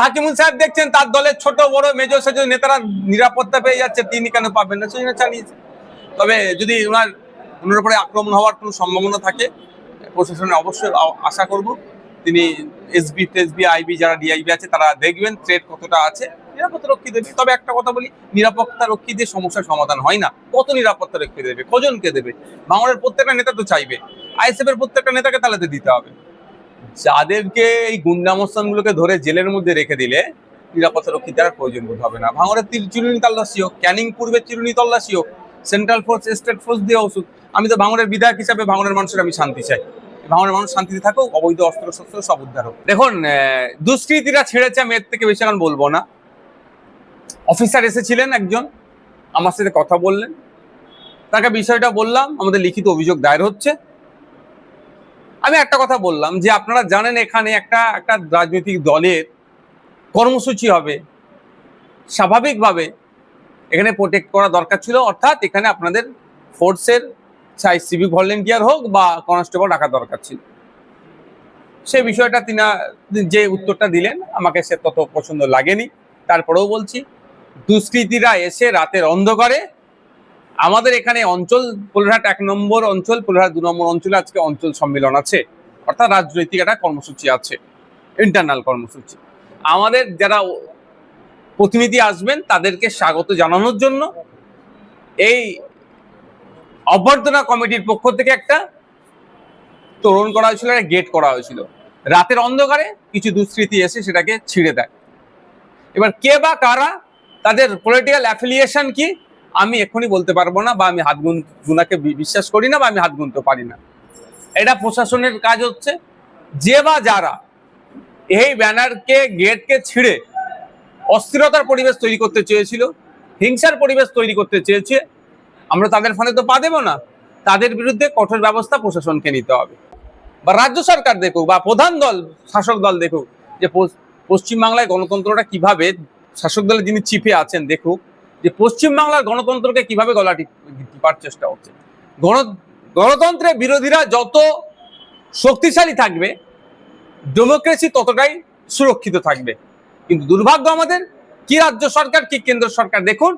হাকিমুল সাহেব দেখছেন, তার দলের ছোট, বড়, মেজর সেজ নেতারা নিরাপত্তা পেয়ে যাচ্ছে, তিনি কেন পাবেন না? সেই জন্য চালিয়েছে। তবে যদি ওনার ওনার উপরে আক্রমণ হওয়ার কোনো সম্ভাবনা থাকে, প্রশাসনে অবশ্যই আশা করব। তিনি এসবি টেসবি আইবি, যারা ডিআইবি আছে, তারা দেখবেন থ্রেট কতটা আছে। নিরাপত্তা রক্ষী দেবে। তবে একটা কথা বলি, নিরাপত্তা রক্ষী দিয়ে সমস্যার সমাধান হয় না। কত নিরাপত্তা রক্ষী দেবে? কজনকে দেবে? বাংলার প্রত্যেকটা নেতা তো চাইবে। আইএসএফ এর প্রত্যেকটা নেতাকে তাহলে দিতে হবে। যাদেরকে এই গুন্ডামস্তানগুলোকে ধরে জেলের মধ্যে রেখে দিলে নিরাপত্তা রক্ষী দেওয়ার প্রয়োজন বোধ হবে না। ভাঙড়ের তীর চিরুনি তল্লাশি হোক, ক্যানিং পূর্বে চিরুনি তল্লাশি হোক, সেন্ট্রাল ফোর্স, স্টেট ফোর্স দিয়ে ওষুধ। আমি তো ভাঙড়ের বিধায়ক হিসাবে ভাঙড়ের মানুষের আমি শান্তি চাই। ভাঙড়ের মানুষ শান্তিতে থাকুক, অবৈধ অস্ত্র শস্ত্র সব উদ্ধার হোক। দেখুন দুষ্কৃতীরা ছেড়েছে, আমি এর থেকে বেশি এখন বলব না। অফিসার এসেছিলেন একজন, আমার সাথে কথা বললেন। তাকে বিষয়টা বললাম, আমাদের লিখিত অভিযোগ দায়ের হচ্ছে। আমি একটা কথা বললাম যে আপনারা জানেন এখানে একটা একটা রাজনৈতিক দলের কর্মসূচি হবে। স্বাভাবিকভাবে এখানে প্রোটেক্ট করা দরকার ছিল। অর্থাৎ এখানে আপনাদের ফোর্সের চাই সিভিক ভলেন্টিয়ার হোক বা কনস্টেবল রাখা দরকার ছিল। সে বিষয়টা তিনি, যে উত্তরটা দিলেন, আমাকে সে তত পছন্দ লাগেনি। তারপরেও বলছি, দুষ্কৃতীরা এসে রাতের অন্ধকারে আমাদের এখানে অঞ্চল পোলহাট এক নম্বর অঞ্চল পোলহাট দু নম্বর অঞ্চলে আজকে অঞ্চল সম্মেলন আছে। অর্থাৎ রাজনৈতিক একটা কর্মসূচি আছে ইন্টারনাল কর্মসূচি। আমাদের যারা প্রতিনিধি আসবেন, তাদেরকে স্বাগত জানানোর জন্য এই অভ্যর্থনা কমিটির পক্ষ থেকে একটা তোরণ করা হয়েছিল, একটা গেট করা হয়েছিল। রাতের অন্ধকারে কিছু দুষ্কৃতী এসে সেটাকে ছিঁড়ে দেয়। এবার কে বা কারা, তাদের পলিটিক্যাল অ্যাফিলিয়েশন কি আমি এক্ষুনি বলতে পারব না বা আমি হাত গুন গুনাকে বিশ্বাস করি না বা আমি হাত গুনতে পারি না। এটা প্রশাসনের কাজ হচ্ছে যে বা যারা এই ব্যানারকে, গেটকে ছিঁড়ে অস্থিরতার পরিবেশ তৈরি করতে চেয়েছিল, হিংসার পরিবেশ তৈরি করতে চেয়েছে, আমরা তাদের ফলে তো পা দেবো না। তাদের বিরুদ্ধে কঠোর ব্যবস্থা প্রশাসনকে নিতে হবে। বা রাজ্য সরকার দেখুক বা প্রধান দল, শাসক দল দেখুক যে পশ্চিমবাংলায় গণতন্ত্রটা কীভাবে, শাসক দলের যিনি চিফে আছেন, দেখুক যে পশ্চিমবাংলার গণতন্ত্রকে কীভাবে গলা টিপ- টিপার চেষ্টা হচ্ছে। গণ গণতন্ত্রের বিরোধীরা যত শক্তিশালী থাকবে, ডেমোক্রেসি ততটাই সুরক্ষিত থাকবে। কিন্তু দুর্ভাগ্য আমাদের, কি রাজ্য সরকার, কি কেন্দ্র সরকার, দেখুন,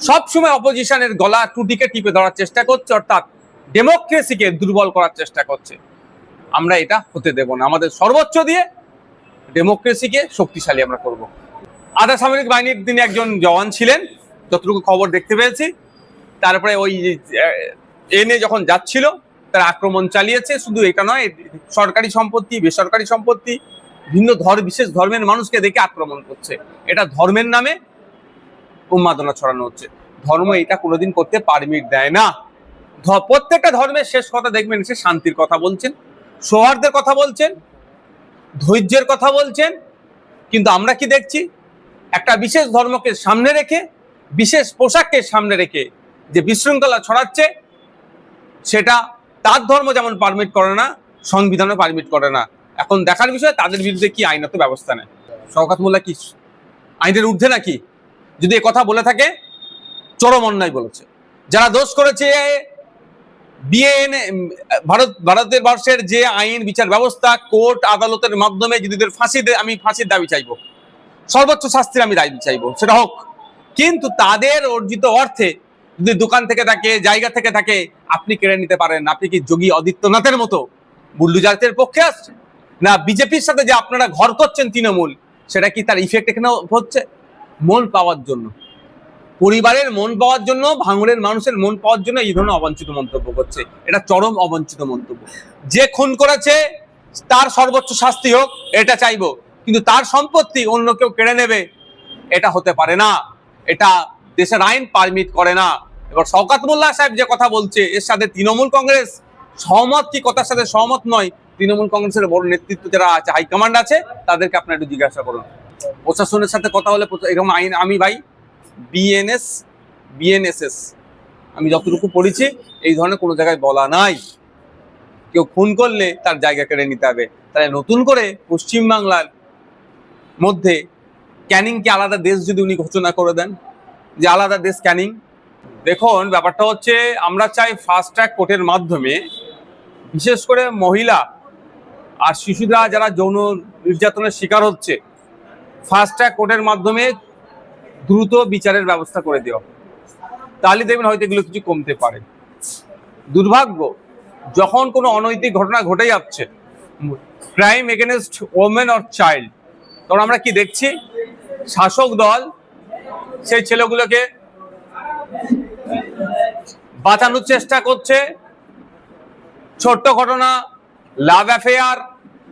সবসময় অপোজিশনের গলা টুটিকে টিপে ধরার চেষ্টা করছে, অর্থাৎ ডেমোক্রেসিকে দুর্বল করার চেষ্টা করছে। আমরা এটা হতে দেব না। আমাদের সর্বোচ্চ দিয়ে ডেমোক্রেসিকে শক্তিশালী আমরা করব। আধা সামরিক বাহিনীর তিনি একজন জওয়ান ছিলেন যতটুকু খবর দেখতে পেয়েছি তারপরে ওই এনে যখন যাচ্ছিল তার আক্রমণ চালিয়েছে শুধু এটা নয় সরকারি সম্পত্তি বেসরকারি সম্পত্তি ভিন্ন ধর বিশেষ ধর্মের মানুষকে দেখে আক্রমণ করছে এটা ধর্মের নামে উন্মাদনা ছড়ানো হচ্ছে ধর্ম এটা কোনোদিন করতে পারমিট দেয় না প্রত্যেকটা ধর্মের শেষ কথা দেখবেন সে শান্তির কথা বলছেন সৌহার্দের কথা বলছেন ধৈর্যের কথা বলছেন কিন্তু আমরা কি দেখছি একটা বিশেষ ধর্মকে সামনে রেখে, বিশেষ পোশাককে সামনে রেখে যে বিশৃঙ্খলা ছড়াচ্ছে, সেটা তার ধর্ম যেমন পারমিট করে না, সংবিধানও পারমিট করে না। এখন দেখার বিষয়, তাদের বিরুদ্ধে কি আইনত ব্যবস্থা নেয়? শওকাত মোল্লা কি আইনের ঊর্ধ্বে নাকি? যদি কথা বলে থাকে, চরম অন্যায় বলেছে। যারা দোষ করেছে বিএন ভারত, ভারতের বর্ষের যে আইন, বিচার ব্যবস্থা, কোর্ট আদালতের মাধ্যমে যদি ফাঁসি আমি ফাঁসির দাবি চাইব। সর্বোচ্চ শাস্তির আমি দাবি চাইব, সেটা হোক। কিন্তু তাদের অর্জিত অর্থে যদি দোকান থেকে থাকে, জায়গা থেকে থাকে, আপনি কেড়ে নিতে পারেন। আপনি কি যোগী আদিত্যনাথের মতো বুল্লুজাতের পক্ষে আসছে না, বিজেপির সাথে যে আপনারা ঘর করছেন তৃণমূল, সেটা কি তার ইফেক্ট এখানে হচ্ছে? মন পাওয়ার জন্য। পরিবারের মন পাওয়ার জন্য ভাঙড়ের মানুষের মন পাওয়ার জন্য এই ধরনের অবাঞ্ছিত মন্তব্য করছে। এটা চরম অবাঞ্ছিত মন্তব্য। যে খুন করেছে, তার সর্বোচ্চ শাস্তি হোক, এটা চাইব। কিন্তু তার সম্পত্তি অন্য কেউ কেড়ে নেবে, এটা হতে পারে না। এটা দেশের আইন পারমিট করে না। এবার শওকাত মোল্লা সাহেব যে কথা বলছে, এর সাথে তৃণমূল কংগ্রেস সহমত কি? কথার সাথে সহমত নয়। তৃণমূল কংগ্রেসের বড় নেতৃত্ব যারা আছে হাইকমান্ড আছে, তাদেরকে আপনার একটু জিজ্ঞাসা করুন। প্রশাসনের সাথে কথা হলে এরকম আইন আমি ভাই, বিএনএস, বিএনএসএস, আমি যতটুকু পড়েছি, এই ধরনের কোনো জায়গায় বলা নাই। কেউ খুন করলে তার জায়গা কেড়ে নিতে হবে। তাহলে নতুন করে পশ্চিমবাংলার মধ্যে ক্যানিংকে আলাদা দেশ যদি উনি ঘোষণা করে দেন, যে আলাদা দেশ ক্যানিং দেখুন, ব্যাপারটা হচ্ছে আমরা চাই ফাস্ট ট্র্যাক কোর্টের মাধ্যমে, বিশেষ করে মহিলা আর শিশুরা যারা যৌন নির্যাতনের শিকার হচ্ছে ফাস্ট ট্র্যাক কোর্টের মাধ্যমে দ্রুত বিচারের ব্যবস্থা করে দেওয়া। তাহলে দেখবেন হয়তো এগুলো কিছু কমতে পারে দুর্ভাগ্য, যখন কোনো অনৈতিক ঘটনা ঘটে যাচ্ছে crime against women or child তখন আমরা কি দেখছি? শাসক দল সেই ছেলেগুলোকে বাঁচানোর চেষ্টা করছে। ছোট্ট ঘটনা লাভ অ্যাফেয়ার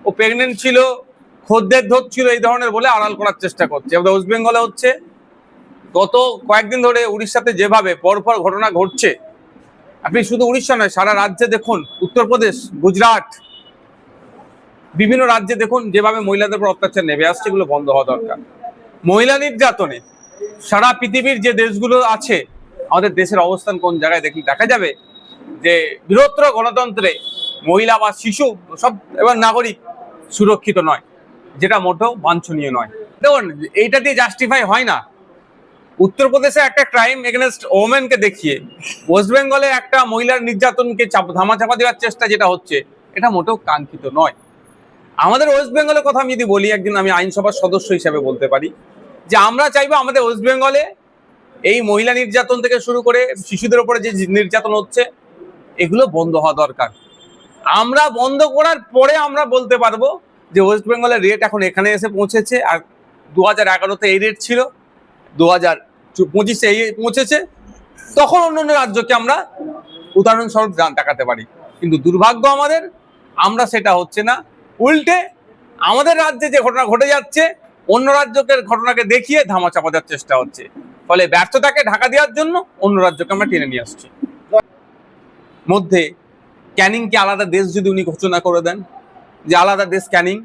ও প্রেগনেন্ট ছিল, খদ্দের ধরছিল এই ধরনের বলে আড়াল করার চেষ্টা করছে। এবার ওয়েস্ট বেঙ্গলে হচ্ছে, গত কয়েকদিন ধরে উড়িষ্যাতে যেভাবে পরপর ঘটনা ঘটছে, আপনি শুধু উড়িষ্যা নয়, সারা রাজ্যে দেখুন, উত্তরপ্রদেশ, গুজরাট বিভিন্ন রাজ্যে দেখুন, যেভাবে মহিলাদের উপর অত্যাচার নেমে আসছে, এগুলো বন্ধ হওয়া দরকার। মহিলা নির্যাতনে সারা পৃথিবীর যে দেশগুলো আছে, আমাদের দেশের অবস্থান কোন জায়গায় দেখি দেখা যাবে যে বৃহত্তর গণতন্ত্রে মহিলা বা শিশু সব এবং নাগরিক সুরক্ষিত নয়, যেটা মোটেও বাঞ্ছনীয় নয়। দেখুন, এইটা দিয়ে জাস্টিফাই হয় না। উত্তরপ্রদেশে একটা ক্রাইম এগেনস্ট ওমেনকে দেখিয়ে ওয়েস্ট বেঙ্গলে একটা মহিলার নির্যাতনকে চাপ ধামাচাপা দেওয়ার চেষ্টা যেটা হচ্ছে, এটা মোটেও কাঙ্ক্ষিত নয়। আমাদের ওয়েস্ট বেঙ্গলের কথা আমি যদি বলি, একদিন আমি আইনসভার সদস্য হিসেবে বলতে পারি, যে আমরা চাইব আমাদের ওয়েস্ট বেঙ্গলে এই মহিলা নির্যাতন থেকে শুরু করে শিশুদের উপরে যে নির্যাতন হচ্ছে, এগুলো বন্ধ হওয়া দরকার। আমরা বন্ধ করার পরে আমরা বলতে পারব যে ওয়েস্ট বেঙ্গলের রেট এখন এখানে এসে পৌঁছেছে, আর দু হাজার এগারোতে এই রেট ছিল দু হাজার পঁচিশে এই পৌঁছেছে, তখন অন্য অন্য রাজ্যকে আমরা উদাহরণস্বরূপ দেখাতে পারি। কিন্তু দুর্ভাগ্য আমাদের, আমরা সেটা হচ্ছে না। উল্টে আমাদের রাজ্যে যে ঘটনা ঘটে যাচ্ছে, অন্য রাজ্যকে ঘটনাকে দেখিয়ে ধামা চাপা দেওয়ার চেষ্টা হচ্ছে। ফলে ব্যর্থতাকে ঢাকা দেওয়ার জন্য অন্য রাজ্যকে আমরা টেনে নিয়ে আসছি। মধ্যে ক্যানিংকে আলাদা দেশ যদি উনি ঘোষণা করে দেন, যে আলাদা দেশ ক্যানিং,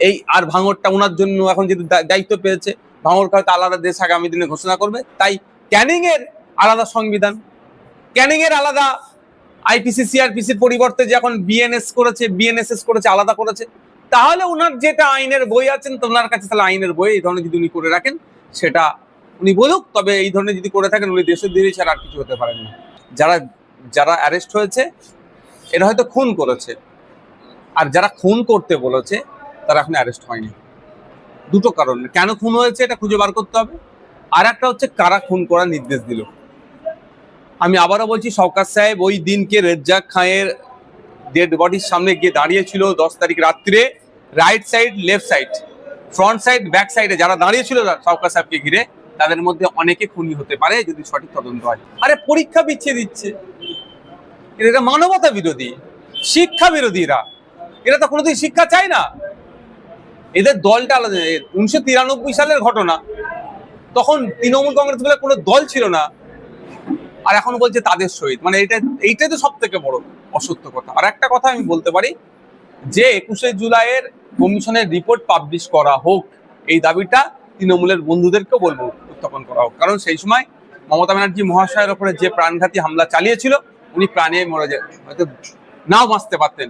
এই আর ভাঙরটা ওনার জন্য এখন যদি দায়িত্ব পেয়েছে, ভাঙরকে হয়তো আলাদা দেশ আগামী দিনে ঘোষণা করবে। তাই ক্যানিং এর আলাদা সংবিধান ক্যানিং এর আলাদা আইপিসি, সিআরপিসির পরিবর্তে যে এখন বিএনএস করেছে, বিএনএসএস করেছে, আলাদা করেছে, তাহলে ওনার যেটা আইনের বই আছেন ওনার কাছে তাহলে আইনের বই এই ধরনের যদি উনি করে রাখেন, সেটা উনি বলুক, তবে এই ধরনের যদি করে থাকেন, উনি দেশের দিদি ছাড়া আর কিছু হতে পারেন যারা যারা অ্যারেস্ট হয়েছে, এরা হয়তো খুন করেছে, আর যারা খুন করতে বলেছে, তারা এখন অ্যারেস্ট হয়নি। দুটো কারণ, কেন খুন হয়েছে এটা খুঁজে বার করতে হবে আর একটা হচ্ছে কারা খুন করার নির্দেশ দিল। আমি আবারও বলছি সরকার সাহেব ওই দিনকে রেজ্জাক খাঁয়ের ডেড বডির সামনে গিয়ে দাঁড়িয়েছিল দশ তারিখ রাত্রে right side left side front side back সাইডে যারা দাঁড়িয়েছিল সরকার সাহেবকে ঘিরে তাদের মধ্যে অনেকে খুনি হতে পারে যদি সঠিক তদন্ত হয়। আরে পরীক্ষা পিছিয়ে দিচ্ছে। এটা মানবতা বিরোধী, শিক্ষা বিরোধীরা। এরা তো কোনোদিন শিক্ষা চায় না। এদের দলটা আলাদা উনিশশো তিরানব্বই সালের ঘটনা। তখন তৃণমূল কংগ্রেস বলে কোনো দল ছিল না। আর এখন বলছে তাদের সহিত। মানে এটা, এইটাই তো সব থেকে বড় অসত্য কথা। আর একটা কথা আমি বলতে পারি, যে একুশে জুলাইয়ের কমিশনের রিপোর্ট পাবলিশ করা হোক, এই দাবিটা তৃণমূলের বন্ধুদেরকে বলব উত্থাপন করা হোক। কারণ সেই সময় মমতা ব্যানার্জি মহাশয়ের ওপরে যে প্রাণঘাতী হামলা চালিয়েছিল, উনি প্রাণে মরে হয়তো নাও বাঁচতে পারতেন।